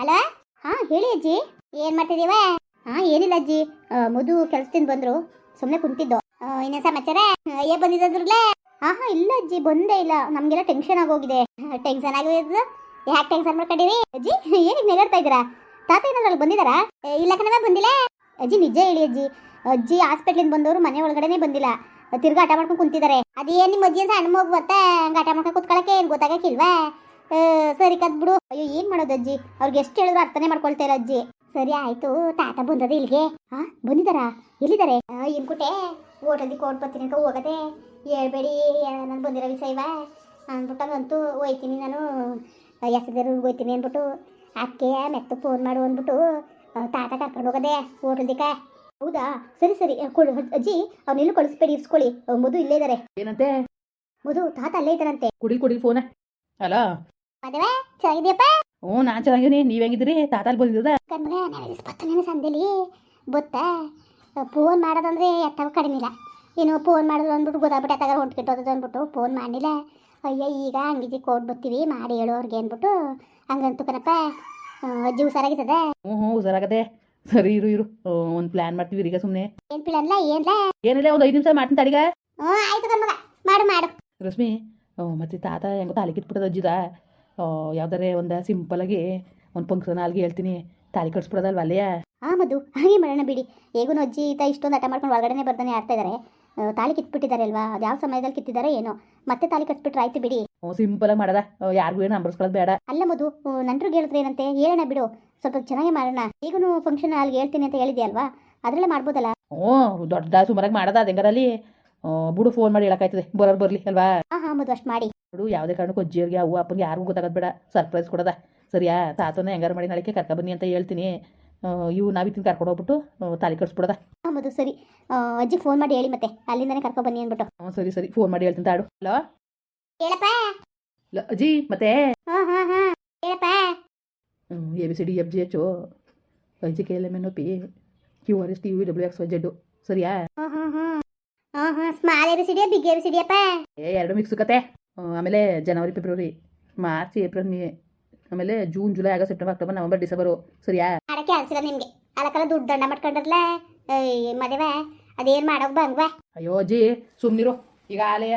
ಅಲ ಹಾ ಹೇಳಿ ಅಜ್ಜಿ. ಏನ್ ಮಾಡ್ತಿದೀವ ಹಾ ಏನಿಲ್ಲ ಅಜ್ಜಿ. ಮಧು ಕೆಲ್ಸದಿಂದ ಬಂದ್ರು. ಸುಮ್ನೆ ಕುಂತಿದ್ದು. ಇನ್ನೇ ಸಮಾಚಾರ ಏ ಬಂದಿದ್ರಲ್ಲ ಹಾ ಇಲ್ಲ ಅಜ್ಜಿ ಬಂದೇ ಇಲ್ಲ. ನಮ್ಗೆಲ್ಲ ಟೆನ್ಷನ್ ಆಗೋಗಿದೆ. ಟೆನ್ಷನ್ ಆಗೋದು ಯಾಕೆ ಟೆನ್ಷನ್ ಮಾಡ್ಕೊಂಡಿರಿ? ಅಜ್ಜಿ ಏನಿಗ್ ನೆಗಾಡ್ತಾ ಇದ್ದೀರಾ? ತಾತ ಏನಾದ್ರು ಬಂದಿದಾರಾ ಏ, ಇಲ್ಲ ಕಣವ ಬಂದಿಲ್ಲ. ಅಜ್ಜಿ ನಿಜ ಹೇಳಿ ಅಜ್ಜಿ. ಅಜ್ಜಿ ಹಾಸ್ಪಿಟ್ಲಿಂದ ಬಂದವರು ಮನೆ ಒಳಗಡೆನೆ ಬಂದಿಲ್ಲ. ತಿರ್ಗಾ ಆಟ ಮಾಡ್ಕೊಂಡು ಕುಂತಿದ್ದಾರೆ. ಅದೇ ನಿಮ್ಮ ಅಜ್ಜಿ ಸಣ್ಣ ಮಗು ಗೊತ್ತಾ ಹಂಗ ಆಟ ಮಾಡ್ಕೊಂಡು ಕುತ್ಕೊಳಕ್ಕೆ ಏನ್ ಗೊತ್ತಾಗಕ್ಕಿಲ್ವಾ? ಸರಿ ಕದ್ ಬಿಡು. ಅಯ್ಯೋ ಏನ್ ಮಾಡೋದು ಅಜ್ಜಿ? ಅವ್ರಿಗೆ ಎಷ್ಟು ಹೇಳಿದ್ರು ಅರ್ಥನೇ ಮಾಡ್ಕೊಳ್ತಾ ಇಲ್ಲ ಅಜ್ಜಿ. ಸರಿ ಆಯ್ತು ತಾತ ಬಂದದ ಇಲ್ಲಿಗೆ. ಹಾ ಬಂದಿದಾರಾ ಎಲ್ಲಿದ್ದಾರೆ? ಏನ್ ಕುಟೆ ಹೋಟೆಲ್ದಿ ಕೋಟ್ ಬರ್ತೀನಿ ಅಂತ ಹೋಗದೆ. ಹೇಳ್ಬೇಡಿ ನಾನು ಬಂದಿರೋ ವಿಷಯವ ಅಂದ್ಬಿಟ್ಟಂಗಂತೂ ಹೋಯ್ತೀನಿ ನಾನು. ಎಸ್ದರು ಹೋಯ್ತೀನಿ ಅಂದ್ಬಿಟ್ಟು. ಅಕ್ಕೆ ಮೆತ್ತ ಫೋನ್ ಮಾಡು ಅಂದ್ಬಿಟ್ಟು ತಾತ ಕರ್ಕೊಂಡು ಹೋಗದೆ ಹೋಟೆಲ್ದಿಕ ಹೌದಾ? ಸರಿ ಸರಿ ಕೊಡು. ಅಜ್ಜಿ ಅವ್ನೆಲ್ಲೂ ಕಳಿಸ್ಬೇಡಿ ಇರ್ಸ್ಕೊಳ್ಳಿ. ಮಧು ಇಲ್ಲೇ ಇದ್ದಾರೆ ಏನಂತೆ? ಮಧು ತಾತ ಅಲ್ಲೇ ಇದ್ದಾರಂತೆ. ಕುಡಿ ಕುಡಿ ಫೋನ ಅಲ್ಲ ಮದುವೆ? ಚೆನ್ನಾಗಿದ್ಯಪ್ಪ? ಹ್ಞೂ ನಾನು ಚೆನ್ನಾಗಿದ್ದೀನಿ. ನೀವು ಹೆಂಗಿದ್ರಿ ತಾತಾಲ್ ಬಂದಿದ್ದದ? ಕಣ್ಮಗ ನನಗೆ ಸಂದೇಲಿ. ಗೊತ್ತಾ ಫೋನ್ ಮಾಡೋದಂದ್ರೆ ಎತ್ತವ ಕಡಿಮೆ ಇಲ್ಲ. ಏನು ಫೋನ್ ಮಾಡಿದ್ರು ಅಂದ್ಬಿಟ್ಟು ಗೊತ್ತಾಗ್ಬಿಟ್ಟು ತಗೊಂಡು ಹೊಂಟ್ಕಿಟ್ಟೋದು ಅಂದ್ಬಿಟ್ಟು ಫೋನ್ ಮಾಡಿಲ್ಲ ಅಯ್ಯ ಈಗ ಅಂಗಡಿ ಕೊಟ್ಟು ಬರ್ತೀವಿ ಮಾಡಿ ಹೇಳು ಅವ್ರಿಗೆ ಅಂದ್ಬಿಟ್ಟು. ಹಂಗಂತು ಕಣಪ್ಪ ಅಜ್ಜಿ ಹುಷಾರಾಗಿದ್ದದ? ಹ್ಞೂ ಹ್ಞೂ ಹುಷಾರಾಗದೆ. ಸರಿ ಇರು ಇರು. ಒಂದು ಪ್ಲಾನ್ ಮಾಡ್ತೀವಿ ಈಗ ಸುಮ್ಮನೆ ಏನು ಪ್ಲಾನ್ ಏನ್ಲ? ಏನಿಲ್ಲ ಒಂದು ಐದು ನಿಮಿಷ ಮಾಡ್ತೀನಿ ತಡಿಗ. ಹ್ಞೂ ಆಯ್ತು ಕಣ್ಮಗ. ಮಾಡು ಮಾಡು. ರಶ್ಮಿ ಮತ್ತೆ ತಾತ ಹೆಂಗೋ ತಾಲಿ ಕಿಟ್ಬಿಟ್ಟದ ಅಜ್ಜಿದ. ಯಾವ್ದಾರೆ ಒಂದು ಆಗಿ ಒಂದು ಫಂಕ್ಷನ್ ಅಲ್ಲಿಗೆ ಹೇಳ್ತೀನಿ. ತಾಲಿ ಕಟ್ಸ್ಬಿಡೋದಲ್ವ ಅಲ್ಲೇ ಆ ಮದು ಹಾಗೆ ಮಾಡೋಣ ಬಿಡಿ. ಹೇಗೂ ಅಜ್ಜಿ ಈತ ಇಷ್ಟೊಂದು ಆಟ ಮಾಡ್ಕೊಂಡು ಒಳಗಡೆನೆ ಬರ್ತಾನೆ ಆಡ್ತಾ ಇದಾರೆ. ತಾಳಿ ಕಿತ್ಬಿಟ್ಟಿದ್ದಾರೆ ಅಲ್ವಾ? ಅದು ಯಾವ ಸಮಯದಲ್ಲಿ ಕಿತ್ತಿದ್ದಾರೆ ಏನೋ. ಮತ್ತೆ ತಾಳಿ ಕಟ್ಬಿಟ್ರೆ ಆಯ್ತು ಬಿಡಿ. ಸಿಂಪಲ್ ಆಗಿ ಮಾಡದ. ಯಾರಿಗೂ ಏನು ಅಂಬರ್ಸ್ಕೊಳ್ಳೋದು ಬೇಡ. ಅಲ್ಲ ಮದು ನಂಟ್ರಿಗೆ ಹೇಳಿದ್ರೆ ಏನಂತೆ? ಹೇಳೋಣ ಬಿಡು. ಸ್ವಲ್ಪ ಚೆನ್ನಾಗಿ ಮಾಡೋಣ. ಈಗೂ ಫಂಕ್ಷನ್ ಅಲ್ಲಿಗೆ ಹೇಳ್ತೀನಿ ಅಂತ ಹೇಳಿದ್ಯಲ್ವಾ ಅದರಲ್ಲೇ ಮಾಡ್ಬೋದಲ್ಲ? ಓ ದೊಡ್ಡ ಸುಮಾರಾಗಿ ಮಾಡದ ಅದು ಹೆಂಗಾರಲ್ಲಿ ಬಿಡು ಫೋನ್ ಮಾಡಿ ಹೇಳಕ್ಕಾಯ್ತದೆ. ಬರೋರು ಬರ್ಲಿ ಅಲ್ವಾ? ಹಾ ಹಾ ಮಧು ಅಷ್ಟು ಮಾಡಿ. ನೋಡು ಯಾವುದೇ ಕಾರಣಕ್ಕೂ ಅಜ್ಜಿಯವ್ರಿಗೆ ಅವ್ವ ಅಪ್ಪನಿಗೆ ಯಾರಿಗೂ ಗೊತ್ತಾಗೋದು ಬೇಡ. ಸರ್ಪ್ರೈಸ್ ಕೊಡದ. ಸರಿಯಾ? ತಾತನ ಹೆಂಗಾರು ಮಾಡಿ ನಾಳೆಗೆ ಕರ್ಕ ಬನ್ನಿ ಅಂತ ಹೇಳ್ತೀನಿ. ಇವು ನಾವಿತ್ತಿನ ಕರ್ಕೊಂಡು ಹೋಗ್ಬಿಟ್ಟು ತಾಲಿ ಕಟ್ಸ್ಬಿಡೋದ. ಮಧು ಸರಿ. ಅಜ್ಜಿ ಅಜ್ಜಿಗೆ ಫೋನ್ ಮಾಡಿ ಹೇಳಿ ಮತ್ತೆ. ಅಲ್ಲಿಂದನೇ ಕರ್ಕೊ ಬನ್ನಿ ಅಂದ್ಬಿಟ್ಟು. ಹ್ಞೂ ಸರಿ ಸರಿ. ಫೋನ್ ಮಾಡಿ ಹೇಳ್ತೀನಿ ತಾಡು. ಹಲೋ ಹೇಳಪ್ಪ. ಲ ಅಜ್ಜಿ ಮತ್ತೆ? ಹಾಂ ಹಾಂ ಹಾಂ. ಹೇಳಪ್ಪ. A B C D F G H I J K L M N O P Q R S T V W X Y Z ಸರಿಯಾ? ಹಾಂ ಹಾಂ ಹಾಂ. ಹಾಂ ಹಾಂ. ಸ್ಮಾಲ್ ಎಬಿ ಸಿಡಿಯಾ ಬಿಗ್ ಡಿ ಸಿಡಿಯಪ್ಪ ಏ ಎರಡು ಮಿಕ್ಸ್ ಕತೆ. ಆಮೇಲೆ January February March April May ಆಮೇಲೆ June July August September October ನವೆಂಬರ್ ಡಿಸೆಂಬರು ಸರಿಯಾ? ಮಾಡಕ್ಕೆ ಅನ್ಸಿಲ್ಲ ನಿಮಗೆ. ಅಲಕಲ ದುಡ್ಡು ದಂಡ ಮಾಡ್ಕೊಂಡ್ರಲ್ಲ ಮದುವೆ? ಅದೇನು ಮಾಡೋಕೆ ಬಂಗ್ವಾ ಅಯ್ಯೋ ಅಜ್ಜಿ ಸುಮ್ಮನಿರು ಈಗ ಆಲೆಯ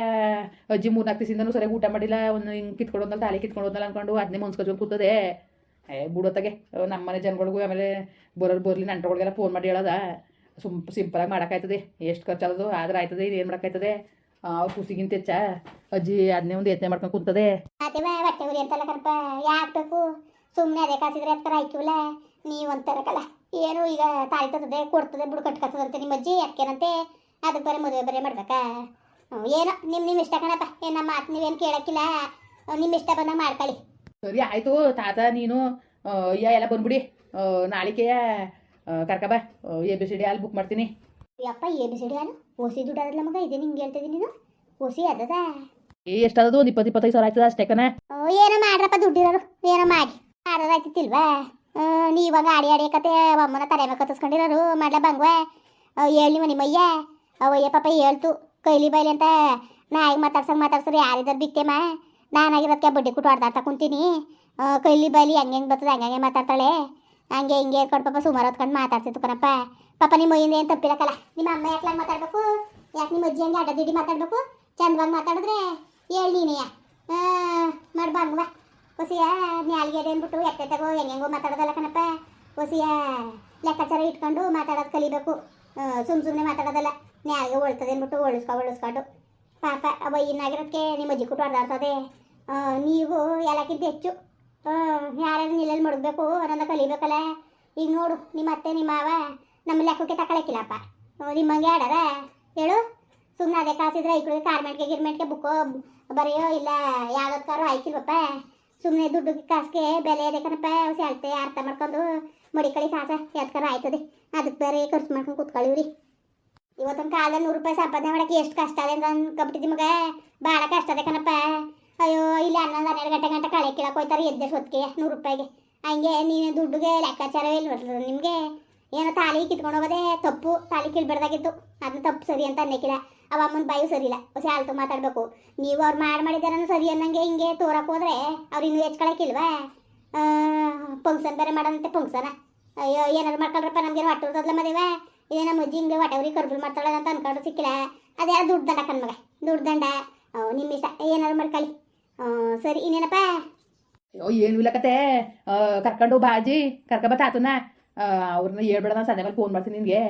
ಅಜ್ಜಿ ಮೂರ್ನಾಲ್ಕು ದಿವಸದಿಂದನೂ ಸರಿಯಾಗಿ ಊಟ ಮಾಡಿಲ್ಲ. ಒಂದು ಹಿಂಗೆ ಕಿತ್ಕೊಂಡು ಹೋದ್ನಲ್ಲ ತಾಲಿ ಕಿತ್ಕೊಂಡು ಹೋದ್ನಲ್ಲ ಅನ್ಕೊಂಡು ಅದನ್ನೇ ಮುನ್ಸ್ಕೊಚ್ಕೊಂಡು ಕೂತದೆ. ಏ ಬಿಡೋತ್ತಾಗೆ ನಮ್ಮ ಮನೆ ಜನಗಳಿಗೂ ಆಮೇಲೆ ಬರೋರು ಬರಲಿ ನಂಟಗಳಿಗೆಲ್ಲ ಫೋನ್ ಮಾಡಿ ಹೇಳೋದ. ಸುಮ್ ಸಿಂಪಲಾಗಿ ಮಾಡೋಕ್ಕಾಯ್ತದೆ. ಎಷ್ಟು ಖರ್ಚಾಗೋದು ಆದ್ರೆ ಆಯ್ತದೆ ಏನು ಮಾಡೋಕ್ಕಾಯ್ತದೆ? ಅವ್ರು ಖುಷಿಗಿಂತ ಹೆಚ್ಚ ಅಜ್ಜಿ ಅದನ್ನೇ ಒಂದು ಯತ್ನೆ ಮಾಡ್ಕೊಂಡು ಕುಂತದೆ. ಮದುವೆ ಹೊಟ್ಟೆ ಉರಿ ಅಂತಲ್ಲ ಯಾಕ್ ಬೇಕು? ಸುಮ್ಮನೆ ಅದೇ ಕಾಸಿದ್ರೆ ಅದಕ್ಕೆ ಆಯ್ಕಿವಲ್ಲ ನೀವು ಅಂತಾರಕ್ಕಲ್ಲ ಏನು ಈಗ ತಾಳಿ ತರ್ತದೆ ಕೊಡ್ತದೆ ಬಿಡು ಕಟ್ಕತ್ತದಂತೆ ನಿಮ್ಮ ಅಜ್ಜಿ ಯಾಕೆನಂತೆ ಅದಕ್ಕೆ ಬರೀ ಮದುವೆ ಬರೀ ಮಾಡ್ಬೇಕಾ? ಏನೋ ನಿಮ್ಮ ನಿಮ್ಮ ಇಷ್ಟ ಕಣಪ್ಪ. ಏನು ನಮ್ಮ ಮಾತು ನೀವೇನು ಕೇಳಕ್ಕಿಲ್ಲ. ನಿಮ್ಮ ಇಷ್ಟ ಬಂದಾಗ ಮಾಡ್ಕೊಳ್ಳಿ. ಸರಿ ಆಯಿತು. ತಾತ ನೀನು ಆ, ಅಯ್ಯ ಎಲ್ಲ ಬಂದ್ಬಿಡಿ. ನಾಳಿಕೆಯ ಕರ್ಕಬ. ಎ ಬಿ ಸಿ ಡಿ ಅಲ್ಲಿ ಬುಕ್ ಮಾಡ್ತೀನಿ. ಯಪ್ಪ ಎ ಬಿ ಸಿ ಡಿ ಹಾಲು? ಓಸಿ ದುಡ್ಡು ಅದಲ್ಲ ಮಗ ಇದೇ ನಿಂಗೆ ಹೇಳ್ತಿದ್ದೀನಿ ನೀನು? ಓಸಿ ಅದದ ಏ ಎಷ್ಟಾದದು ಒಂದು ಇಪ್ಪತ್ತು ಇಪ್ಪತ್ತೈದು ಸಾವಿರ ಆಯ್ತದ ಅಷ್ಟೇ ಕಣ. ಓ, ಏನೋ ಮಾಡ್ರಪ್ಪ ದುಡ್ಡಿರೋರು ಏನೋ ಮಾಡಿ. ಆಡೋದಾಯ್ತಿಲ್ವಾ ನೀವಾಗ ಆಡಿ ಆಡಿ ಕತೆ ಅಮ್ಮನ ತಲೆ ಮೇಲೆ ಕತ್ತಿಸ್ಕೊಂಡಿರೋರು ಮಾಡ್ಲ ಬಂಗ್ವಾ. ಹೇಳಿ ಮನಿ ಮಯ್ಯ ಅವಯ್ಯ ಪಾಪ ಹೇಳ್ತು. ಕೈಲಿ ಬೈಲಿ ಅಂತ ನಾಯಿಗೆ ಮಾತಾಡ್ಸಂಗೆ ಮಾತಾಡ್ಸ್ರಿ ಯಾರಿದಾರು ಬಿತ್ತೇಮ ನಾನಾಗಿರೋದಕ್ಕೆ ಬಡ್ಡಿ ಕೊಟ್ಟು ಆಡ್ದಾಡ್ತಾ ಕುಂತೀನಿ. ಕೈಲಿ ಬೈಲಿ ಹಂಗೆ ಹೆಂಗೆ ಬರ್ತದೆ ಹಂಗೆ ಹಂಗೆ ಮಾತಾಡ್ತಾಳೆ. ಹಂಗೆ ಹಿಂಗೆ ಇರ್ಕೊಂಡು ಪಾಪ ಸುಮಾರು ಹೊತ್ಕೊಂಡು ಮಾತಾಡ್ತಿತ್ತು ಕಣಪ್ಪ. ಪಾಪ ನಿಮ್ಮ ಏನು ತಪ್ಪಿರಕ್ಕಲ್ಲ ನಿಮ್ಮ ಅಮ್ಮ ಯಾಕೆ ಮಾತಾಡ್ಬೇಕು? ಯಾಕೆ ನಿಮ್ಮ ಅಜ್ಜಿ ಹಂಗೆ ದಿಡಿ ಮಾತಾಡ್ಬೇಕು? ಚಂದವಾಗಿ ಮಾತಾಡಿದ್ರೆ ಹೇಳಿ ನೀನೆಯ. ಮಾಡ್ಬಾಂಗ್ವ ಬಂಗ್ವಾ ಹೊಸಿಯ ನ್ಯಾಲ್ಗೆ ಅಂದ್ಬಿಟ್ಟು ಎತ್ತೆ ತಗೋ, ಹೆಂಗೆಂಗೋ ಮಾತಾಡೋದಲ್ಲ ಕಣಪ್ಪ. ಹೊಸಿಯ ಲೆಕ್ಕಾಚಾರ ಇಟ್ಕೊಂಡು ಮಾತಾಡೋದು ಕಲಿಬೇಕು. ಸುಮ್ ಸುಮ್ಮನೆ ಮಾತಾಡೋದಲ್ಲ. ನ್ಯಾಲ್ಗೆ ಒಳ್ತದೆ ಅಂದ್ಬಿಟ್ಟು ಒಳಿಸ್ಕೊ ಒಳಿಸ್ಕೊಂಡು ಪಾಪ, ಅವ ನಿಮ್ಮ ಅಜ್ಜಿ ಕುಟ್ಟು ಹೊಡೆದಾಡ್ತದೆ ನೀವು ಎಲ್ಲಕ್ಕಿಂತ ಹೆಚ್ಚು ಯಾರ್ಯಾರು ನಿಲ್ಲಲ್ಲಿ ಮಡಗಬೇಕು ಅನ್ನೋದ ಕಲಿಬೇಕಲ್ಲ. ಈಗ ನೋಡು, ನಿಮ್ಮ ಅತ್ತೆ, ನಿಮ್ಮ ಮಾವ ನಮ್ಮ ಲೆಕ್ಕಕ್ಕೆ ತಗೊಳಕ್ಕಿಲ್ಲಪ್ಪ ನಿಮ್ಮಂಗೆ ಆಡಾರ ಹೇಳು? ಸುಮ್ಮನೆ ಅದೇ ಕಾಸಿದ್ರೆ ಐಕ್ಳಿಗೆ ಕಾರ್ಮೆಂಟ್ಗೆ ಗಿರ್ಮೆಂಟ್ಗೆ ಬುಕ್ಕೋ ಬರೆಯೋ ಇಲ್ಲ ಯಾವ್ದಕ್ಕಾರು ಆಯ್ತಿಲ್ವಪ್ಪ ಸುಮ್ಮನೆ ದುಡ್ಡು ಕಾಸಿಗೆ ಬೆಲೆ ಇದೆ ಕಣಪ್ಪ. ಸೆಳ್ತೆ ಅರ್ಥ ಮಾಡ್ಕೊಂಡು ಮಡಿಕಳಿ ಕಾಸ ಯಾವ್ದಕ್ಕಾರ ಆಯ್ತದೆ. ಅದಕ್ಕೆ ಬೇರೆ ಖರ್ಚು ಮಾಡ್ಕೊಂಡು ಕೂತ್ಕೊಳ್ಳಿವ್ರಿ ಇವತ್ತೊಂದು ಕಾಲದಲ್ಲಿ ನೂರು ರೂಪಾಯಿ ಸಂಪಾದನೆ ಮಾಡಕ್ಕೆ ಎಷ್ಟು ಕಷ್ಟ ಇದೆ ಅಂತ ಅನ್ಕೊಬಿಟ್ಟಿದ್ದಿ ಮಗ. ಭಾಳ ಕಷ್ಟ ಇದೆ ಕಣಪ್ಪ. ಅಯ್ಯೋ, ಇಲ್ಲ ಹನ್ನೊಂದು, ಹನ್ನೆರಡು ಗಂಟೆ ಗಂಟೆ ಕಳೆ ಕೀಳಕ್ಕೆ ಹೋಯ್ತಾರೆ ಎದ್ದೆ ಹೊತ್ತಿಗೆ ನೂರು ರೂಪಾಯಿಗೆ. ಹಂಗೆ ನೀನು ದುಡ್ಡುಗೆ ಲೆಕ್ಕಾಚಾರವೇ ಇಲ್ಲ ನಿಮಗೆ. ಏನೋ ತಾಲಿ ಕಿತ್ಕೊಂಡು ಹೋಗೋದೇ ತಪ್ಪು, ತಾಲಿ ಕೀಳ್ಬಾರ್ದಾಗಿತ್ತು ಅದನ್ನ ತಪ್ಪು ಸರಿ ಅಂತ ಅನ್ನಕ್ಕಿಲ್ಲ ಅವ ಅಮ್ಮನ ಬಾಯು ಸರಿ ಇಲ್ಲ. ಹೊಸ ಆಳ್ತು ಮಾತಾಡ್ಬೇಕು. ನೀವು ಅವ್ರು ಮಾಡಿ ಮಾಡಿದಾರ ಸರಿ ಅನ್ನಂಗೆ ಹಿಂಗೆ ತೋರಕ್ಕೆ ಹೋದ್ರೆ ಅವ್ರು ಇನ್ನೂ ಹೆಚ್ಕೊಳಕ್ಕಿಲ್ವಾ ಫಂಕ್ಷನ್ ಬೇರೆ ಮಾಡೋದಂತೆ ಫಂಕ್ಷನ ಅಯ್ಯೋ, ಏನಾದ್ರು ಮಾಡ್ಕೊಳ್ರಪ್ಪ ನಮ್ಗೆ ಹೊಟ್ಟೆ ಮದುವೆ? ಇದೇ ನಮ್ಮ ಅಜ್ಜಿ ಹಿಂಗೆ ಹೊಟ್ಟೆ ಉರಿ ಕರ್ಬಲ್ ಮಾಡ್ತಾಳೆ ಅಂತ ಅನ್ಕೊಂಡು ಸಿಕ್ಕಿಲ್ಲ. ಅದೇ ದುಡ್ಡು ದಂಡ ಕಣ್ಮಗ. ದುಡ್ಡು ದಂಡ. ನಿಮ್ಮ ಇಷ್ಟ. ಏನಾದ್ರು ಮಾಡ್ಕೊಳ್ಳಿ. ಸರಿ, ಇನ್ನೇನಪ್ಪ? ಅಯ್ಯೋ, ಏನು ಇಲ್ಲ ಕತೆ. ಕರ್ಕೊಂಡು ಬಾಜಿ. ಕರ್ಕೊಂಬ ತಾತನ. ಅವ್ರನ್ನ ಹೇಳ್ಬೇಡ, ನಾನು ಸಂಜೆ ಮೇಲೆ ಫೋನ್ ಮಾಡ್ತೀನಿ ನಿನಗೆ.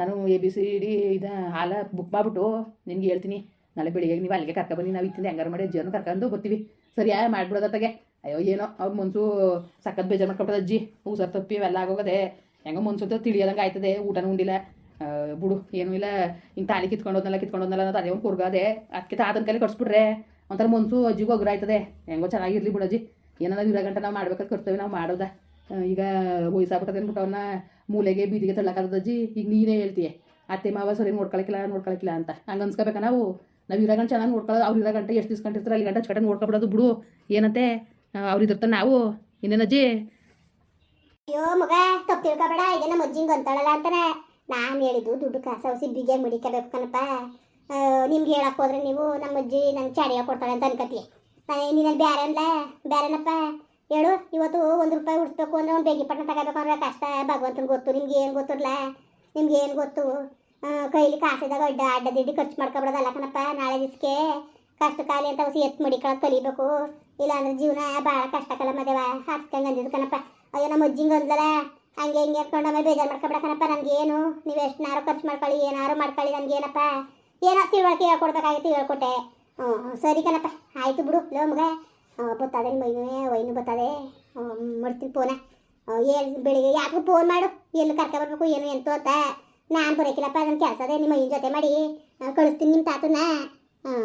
ನಾನು ಎ ಬಿ ಸಿ ಡಿ ಇದು ಹಾಲ ಬುಕ್ ಮಾಡಿಬಿಟ್ಟು ನಿನಗೆ ಹೇಳ್ತೀನಿ. ನಾಳೆ ಬೆಳಿಗ್ಗೆ ನೀವು ಅಲ್ಲಿಗೆ ಕರ್ಕೊಬನ್ನಿ ನಾವು ಇತ್ತಿಂದ ಹೆಂಗಾರು ಮಾಡಿ ಅಜ್ಜಿಯನ್ನು ಕರ್ಕೊಂಡು ಬರ್ತೀವಿ. ಸರಿಯಾ ಮಾಡ್ಬಿಡೋದತ್ತಾಗೆ ಅಯ್ಯೋ, ಏನೋ, ಅವ್ರು ಮನ್ಸು ಸಖತ್ ಬೇಜಾರು ಮಾಡ್ಕೊಬಿಟ್ಟದ ಅಜ್ಜಿ. ಹೂಸರ್ ತಪ್ಪಿ ಇವೆಲ್ಲ ಆಗೋಗದೆ. ಹೆಂಗೋ ಮನ್ಸು ಅಂತ ತಿಳಿಯೋದಂಗೆ ಆಯ್ತದೆ, ಊಟನೂ ಉಂಡಿಲ್ಲ. ಬಿಡು, ಏನೂ ಇಲ್ಲ. ಹಿಂಗೆ ತಾಳಿ ಕಿತ್ಕೊಂಡು ಹೋದ್ನಲ್ಲ ಅನ್ನೋದು ಅದೇ ಒಂದು ಕುರ್ಗಾದೆ. ಅದಕ್ಕೆ ತಾತನ ಕೈಲಿ ಕಟ್ಸ್ಬಿಟ್ರೆ ಒಂಥರ ಮನ್ಸು ಅಜ್ಜಿಗೂ ಒಗ್ರಾಯ್ತದೆ ಹೆಂಗೋ ಚೆನ್ನಾಗಿರ್ಲಿ ಬಿಡಜ್ಜಿ ಏನಾದ್ರು ಇರೋ ಗಂಟೆ ನಾವು ಮಾಡ್ಬೇಕಾದ್ರೆ ಕರ್ತೇವೆ ನಾವು ಮಾಡೋದ. ಈಗ ವಯಸ್ಸಾಗ್ಬಿಟ್ಟದೆ ಅಂದ್ಬಿಟ್ಟು ಅವನ್ನ ಮೂಲೆಗೆ ಬೀದಿಗೆ ಅಜ್ಜಿ, ಈಗ ನೀನೇ ಹೇಳ್ತೀಯ, ಅತ್ತೆ ಮಾವ ಸರಿ ನೋಡ್ಕೊಳಕಿಲ್ಲ ನೋಡ್ಕೊಳಕಿಲ್ಲ ಅಂತ. ಹಂಗೆ ಅನ್ಸ್ಕೋಬೇಕಾ ನಾವು? ನಾವು ಇರೋ ಗಂಟೆ ಚೆನ್ನಾಗಿ ನೋಡ್ಕೊಳ್ಳೋದು ಅವ್ರು ಇರೋ ಗಂಟೆ ಎಷ್ಟು ದಿಸ್ಕೊಂಡಿರ್ತಾರೆ ಅಲ್ಲಿ ಗಂಟೆ ಚಟ ನೋಡ್ಕೊಬಿಡೋದು, ಬಿಡು, ಏನಂತೆ? ಅವ್ರು ಇದಿರ್ತಾರೆ ನಾವು. ಇನ್ನೇನಜ್ಜಿ ಅಯ್ಯೋ ಮಗ, ತಪ್ಪು ತಿಳ್ಕೊಬೇಡ ಇದೆ ನಮ್ಮ ಅಜ್ಜಿಂಗ್ ಅಂತಾಳಲ್ಲ ಅಂತಾನೆ. ನಾನು ಹೇಳಿದ್ದು ದುಡ್ಡು ಕಾಸು ಔಸಿ ಬಿಗೆ ಮಡಿಕಬೇಕು ಕಣಪ್ಪ. ನಿಮ್ಗೆ ಹೇಳಕ್ ಹೋದ್ರೆ ನೀವು ನಮ್ಮ ಅಜ್ಜಿ ನಂಗೆ ಚಾಡಿಯಾಗಿ ಕೊಡ್ತಾಳೆ ಅಂತ ಅನ್ಕತಿ ನೀನಲ್ಲಿ ಬೇರೆ ಅನ್ಲ ಬ್ಯಾರೇನಪ್ಪ? ಹೇಳು ಇವತ್ತು ಒಂದು ರೂಪಾಯಿ ಉಡಿಸ್ಬೇಕು ಅಂದ್ರೆ ಒಂದು ಬೇಗಿ ಪಟ್ಟಣ ತಗೋಬೇಕು ಅಂದ್ರೆ ಕಷ್ಟ ಭಗವಂತನ ಗೊತ್ತು, ನಿಮ್ಗೆ ಏನು ಗೊತ್ತಿರಲ್ಲ ನಿಮ್ಗೆ ಏನು ಗೊತ್ತು? ಕೈಲಿ ಕಾಸಿದಾಗ ಅಡ್ಡ ಅಡ್ಡ ದಿಡ್ಡಿ ಖರ್ಚು ಮಾಡ್ಕೊಬಿಡೋದಲ್ಲ ಕಣಪ್ಪ, ನಾಳೆ ದಿವಸಕ್ಕೆ ಕಷ್ಟ ಕಾಲಿ ಅಂತ ಹೊಸ ಎತ್ತು ಮಡಿಕೊಳ್ಳೋದು ಕಲಿಬೇಕು. ಇಲ್ಲಾಂದ್ರೆ ಜೀವನ ಭಾಳ ಕಷ್ಟಕಲ್ಲ ಮದುವೆ. ಹಾಕ್ತಂಗೆ ಅಂದಿದ್ದು ಕಣಪ್ಪ. ಅಯ್ಯೋ, ನಮ್ಮ ಅಜ್ಜಿಂಗೆ ಅಂದಲ್ಲ ಹಂಗೆ ಹಿಂಗೆ ಎತ್ಕೊಂಡು ಆಮೇಲೆ ಬೇಜಾರು ಮಾಡ್ಕೊಬಿಡಕನಪ್ಪ ನನಗೇನು. ನೀವು ಎಷ್ಟನಾರು ಖರ್ಚು ಮಾಡ್ಕೊಳ್ಳಿ, ಏನಾರು ಮಾಡ್ಕೊಳ್ಳಿ ನನಗೇನಪ್ಪ. ಏನೋ ತಿಳುವಳಿಕೆ ಹೇಳ್ಕೊಡ್ಬೇಕಾಗಿತ್ತು ಹೇಳ್ಕೊಟ್ಟೆ. ಹ್ಞೂ ಸರಿ ಕಣಪ್ಪ. ಆಯಿತು ಬಿಡು ಲೋ ಮಗ. ನಿಮ್ಮ ಮೈನು ವೈನು ಬರ್ತದೆ ಮಾಡ್ತೀನಿ ಫೋನ ಏನು ಬೆಳಿಗ್ಗೆ ಯಾಕೆ ಫೋನ್ ಮಾಡು? ಎಲ್ಲಿ ಕರ್ಕೊಬರ್ಬೇಕು ಏನು ಎಂತು ಅಂತ. ನಾನು ಬರೋಕಿಲ್ಲಪ್ಪ ನನ್ನ ಕೆಲಸ ಅದೇ ನಿಮ್ಮ ಮೈನ ಜೊತೆ ಮಾಡಿ. ಕಳಿಸ್ತೀನಿ ನಿಮ್ಮ ತಾತನ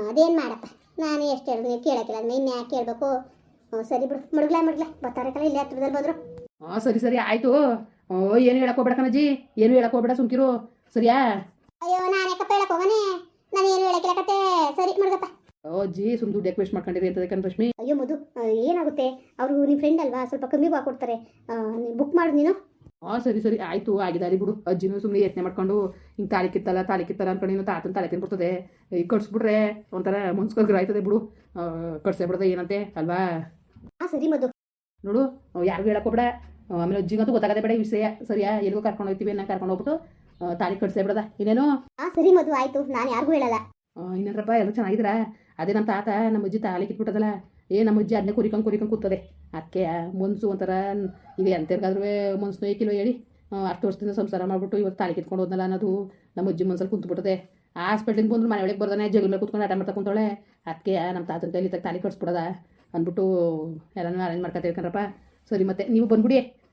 ಅದೇನು ಮಾಡಪ್ಪ? ನಾನು ಎಷ್ಟು ಹೇಳಿದ್ರು ನೀವು ಕೇಳೋಕ್ಕಿಲ್ಲ ಅದನ್ನ ಯಾಕೆ ಕೇಳಬೇಕು? ಸರಿ ಬಿಡು ಮುಡುಗ್ಲ ಮುಡುಗ್ಲ. ಬತ್ತಾರ ಕಲ ಇಲ್ಲೇ ಹತ್ರದಲ್ಲಿ ಬಂದರು. ಹಾಂ ಸರಿ ಸರಿ ಆಯಿತು. ಏನು ಹೇಳಕ್ಕೆ ಹೋಗ್ಬೇಡ ಕಣಜ್ಜಿ? ಏನು ಹೇಳಕ್ ಹೋಗ್ಬೇಡ ಸುಮ್ಕಿರು. ಸರಿಯಾ? ಅಯ್ಯೋ ನಾನು ಯಾಕಪ್ಪ ಹೇಳಕ್ ಹೋಗನೆ? ನಾನು ಏನು ಹೇಳಕ್ಕಿಲ್ಲ ಕತೆ. ಸರಿ ಮುಡುಗಪ್ಪ. ಓ ಅಜ್ಜಿ ಸುಮ್ ದುಡ್ಡು ರಿಕ್ವೆಸ್ಟ್ ಮಾಡ್ಕೊಂಡಿರಿ ಅಂತ ಕಣ್ ರಶ್ಮಿ ಅಯ್ಯೋ ಮಧು ಏನಾಗುತ್ತೆ? ಅವರು ನಿಮ್ಮ ಫ್ರೆಂಡ್ ಅಲ್ವಾ? ಸ್ವಲ್ಪ ಕಮ್ಮಿಗೆ ಹಾಕೊಡ್ತಾರೆ ನೀ ಬುಕ್ ಮಾಡು ನೀನು. ಹಾಂ ಸರಿ ಸರಿ ಆಯಿತು ಆಗಿದಾರಿ ಬಿಡು. ಅಜ್ಜಿನೂ ಸುಮ್ಮನೆ ಯತ್ನೆ ಮಾಡ್ಕೊಂಡು ಹಿಂಗೆ ತಾಳಿ ಕಿತ್ತಲ್ಲ ತಾಳಿ ಕಿತ್ತಲ್ಲ ಅನ್ಕೊಂಡು ಇನ್ನು ತಾತನ ತಾಳಿ ತಿನ್ಬಿಡ್ತದೆ ಈಗ ಕಟ್ಸ್ಬಿಟ್ರೆ ಒಂಥರ ಮನ್ಸ್ಕೊಗ್ರ ಆಯ್ತದೆ ಬಿಡು. ಕಟ್ಸೇ ಬಿಡದೆ ಏನಂತೆ ಅಲ್ವಾ? ಹಾಂ ಸರಿ ಮಧು. ನೋಡು ಯಾರಿಗೂ ಹೇಳಕ್ಕೋಬೇಡ ಆ, ಆಮೇಲೆ ಅಜ್ಜಿಗಂತೂ ಗೊತ್ತಾಗದೆ ಬೇಡ ಈ ವಿಷಯ. ಸರಿಯಾ? ಎಲ್ಲಿಗೂ ಕರ್ಕೊಂಡು ಹೋಗ್ತೀವಿ ನಾ ಕರ್ಕೊಂಡು ಹೋಗ್ಬಿಟ್ಟು ಆ, ತಾಳಿ ಕಟ್ಸೇ ಬಿಡದ. ಇನ್ನೇನು? ಹಾಂ ಸರಿ ಮಧು ಆಯಿತು. ನಾನು ಯಾರಿಗೂ ಹೇಳಲ್ಲ. ಇನ್ನೇನಪ್ಪ ಇನ್ನೇನ್ರಪ್ಪ ಎಲ್ಲ ಚೆನ್ನಾಗಿದ್ದೀರಾ? ಅದೇ ನಮ್ಮ ತಾತ ನಮ್ಮ ಅಜ್ಜಿ ತಾಳಿ ಕಿತ್ಬಿಟ್ಟದಲ್ಲ, ಏ ನಮ್ಮ ಅಜ್ಜಿ ಅದನ್ನೇ ಕುರಿಕೊಂಡು ಕುರಿಕೊಂಡು ಕೂತದೆ. ಅದಕ್ಕೆ ಮನ್ಸು ಒಂಥರ ಇದೆ ಎಂತೆರ್ಗಾದ್ರೂ ಮನ್ಸು ಏಕಿಲ್ವ ಹೇಳಿ ಅಷ್ಟು ವರ್ಷದಿಂದ ಸಂಸಾರ ಮಾಡಿಬಿಟ್ಟು ಇವತ್ತು ತಾಳಿ ಕಿತ್ಕೊಂಡು ಹೋದ್ನಲ್ಲ ಅನ್ನೋದು ನಮ್ಮ ಅಜ್ಜಿ ಮನ್ಸಲ್ಲಿ ಕುಂತ್ಬಿಟ್ಟದೆ. ಹಾಸ್ಪಿಟ್ಲಿಂದ ಬಂದ್ರು ಮನೆ ಒಳಗೆ ಬರ್ದಾನೆ ಜಗಳ ಕುತ್ಕೊಂಡು ಆಟ ಮಾಡ್ತಾ ಕುಂತಾಳೆ ಅದಕ್ಕೆ ನಮ್ಮ ತಾತನ ಕೈಲಿ ತಾಲಿ ಕಟ್ಸ್ಬಿಡದ ಅಂದ್ಬಿಟ್ಟು ಎಲ್ಲನೂ ಅರೇಂಜ್ ಮಾಡ್ಕೊತೇವೆ ಕಣ್ರಪ್ಪ. ಸರಿ ಮತ್ತೆ, ನೀವು ಬಂದ್ಬಿಡಿ.